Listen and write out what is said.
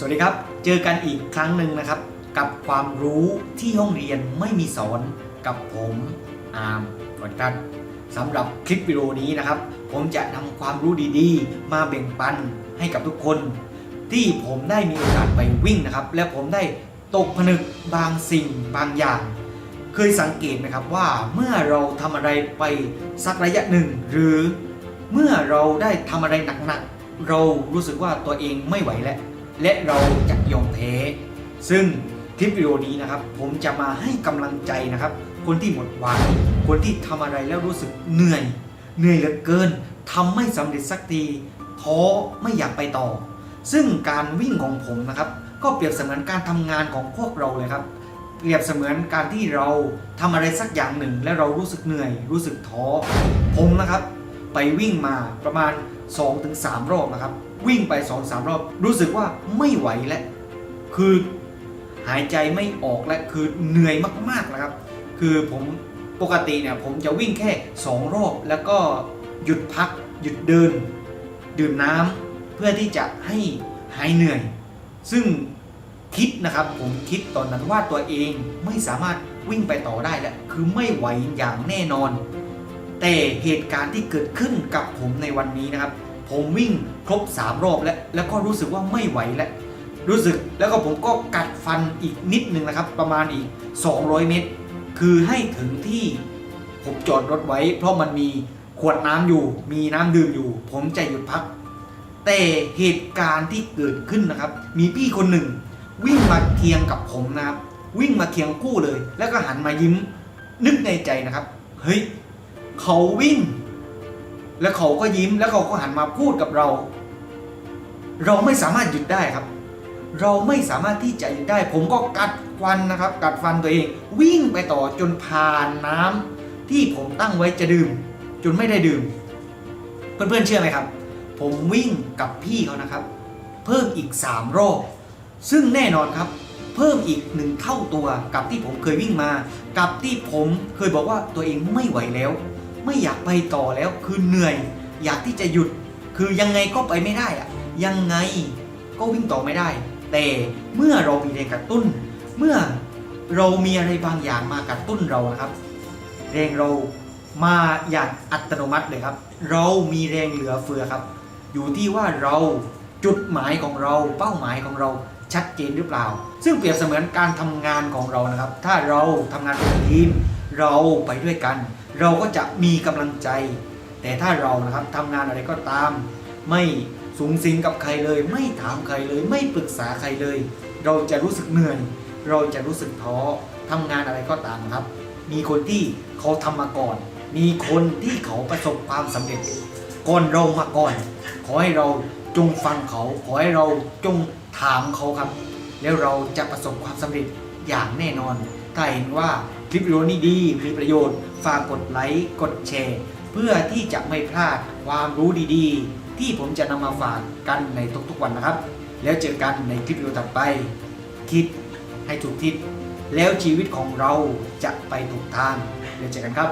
สวัสดีครับ เจอกันอีกครั้งหนึ่งนะครับ กับความรู้ที่ห้องเรียนไม่มีสอนกับผมอาร์มก่อนกันสำหรับคลิปวิดีโอนี้นะครับ ผมจะนำความรู้ดีๆ มาแบ่งปันให้กับทุกคน ที่ผมได้มีโอกาสไปวิ่งนะครับ และผมได้ตกผนึกบางสิ่งบางอย่าง เคยสังเกตไหมครับว่าเมื่อเราทำอะไรไปสักระยะหนึ่ง หรือเมื่อเราได้ทำอะไรหนักๆเรารู้สึกว่าตัวเองไม่ไหวแล้ว และเราจะยอมแพ้ ซึ่งคลิปวิดีโอนี้นะครับ ผมจะมาให้กำลังใจนะครับ คนที่หมดหวังคนที่ทำอะไรแล้วรู้สึกเหนื่อย เหนื่อยเหลือเกินทำไม่สำเร็จสักทีท้อไม่อยากไปต่อ ซึ่งการวิ่งของผมนะครับ ก็เปรียบเสมือนการทำงานของพวกเราเลยครับ เปรียบเสมือนการที่เราทำอะไรสักอย่างหนึ่ง และเรารู้สึกเหนื่อย รู้สึกท้อผมนะครับ ไปวิ่งมาประมาณ 2-3 รอบนะครับ วิ่งไป2-3รอบ รู้สึกว่าไม่ไหวแล้วคือหายใจไม่ออกและคือเหนื่อยมากๆนะครับ คือผมปกติเนี่ยผมจะวิ่งแค่ 2 รอบ แล้วก็หยุดพัก หยุดเดิน ดื่มน้ำเพื่อที่จะให้หายเหนื่อย ซึ่งคิดนะครับผมคิดตอนนั้นว่าตัวเองไม่สามารถวิ่งไปต่อได้แล้วคือไม่ไหวอย่างแน่นอน แต่เหตุการณ์ที่เกิดขึ้นกับผมในวันนี้นะครับ ผมวิ่งครบ 3 รอบแล้ว แล้วก็รู้สึกว่าไม่ไหวแล้วรู้สึกแล้วก็ผมก็กัดฟันอีกนิดนึงนะครับ ประมาณอีก 200 เมตร คือให้ถึงที่ผมจอดรถไว้ เพราะมันมีขวดน้ำอยู่ มีน้ำดื่มอยู่ ผมจะหยุดพัก แต่เหตุการณ์ที่เกิดขึ้นนะครับ มีพี่คนหนึ่ง วิ่งมาเคียงกับผมนะครับ วิ่งมาเคียงคู่เลย แล้วก็หันมายิ้ม นึกในใจนะครับ เฮ้ย เขาวิ่ง แล้วเขาก็ยิ้มแล้วเขาก็หันมาพูดกับเรา เราไม่สามารถหยุดได้ครับ เราไม่สามารถที่จะหยุดได้ ผมก็กัดฟันนะครับ กัดฟันตัวเอง วิ่งไปต่อจนผ่านน้ำที่ผมตั้งไว้จะดื่ม จนไม่ได้ดื่ม เพื่อนๆเชื่อไหมครับ ผมวิ่งกับพี่เขานะครับ เพิ่มอีก3รอบซึ่งแน่นอนครับเพิ่มอีกหนึ่งเท่าตัวกับที่ผมเคยวิ่งมา กับที่ผมเคยบอกว่าตัวเองไม่ไหวแล้ว ไม่อยากไปต่อแล้วคือเหนื่อย อยากที่จะหยุด คือยังไงก็ไปไม่ได้อะยังไงก็วิ่งต่อไม่ได้ แต่เมื่อเรามีแรงกระตุ้น เมื่อเรามีอะไรบางอย่างมากระตุ้นเรานะครับ แรงเรามาอย่างอัตโนมัติเลยครับ เรามีแรงเหลือเฟือครับ อยู่ที่ว่าเราจุดหมายของเราเป้าหมายของเราชัดเจนหรือเปล่า ซึ่งเปรียบเสมือนการทำงานของเรานะครับ ถ้าเราทำงานเป็นทีมเราไปด้วยกัน เราก็จะมีกำลังใจ แต่ถ้าเรานะครับทำงานอะไรก็ตาม ไม่สูงสิงกับใครเลย ไม่ถามใครเลย ไม่ปรึกษาใครเลย เราจะรู้สึกเหนื่อย เราจะรู้สึกท้อทำงานอะไรก็ตามครับ มีคนที่เขาทำมาก่อน มีคนที่เขาประสบความสำเร็จก่อนเรามาก่อน ขอให้เราจงฟังเขา ขอให้เราจงถามเขาครับ แล้วเราจะประสบความสำเร็จอย่างแน่นอน ถ้าเห็นว่า คลิปวิดีโอนี้ดี มีประโยชน์ ฝากกดไลค์ กดแชร์ เพื่อที่จะไม่พลาดความรู้ดีๆ ที่ผมจะนำมาฝากกันในทุกๆวันนะครับ แล้วเจอกันในคลิปวิดีโอถัดไป คิดให้ถูกทิศแล้วชีวิตของเราจะไปถูกทางแล้วเจอกันครับ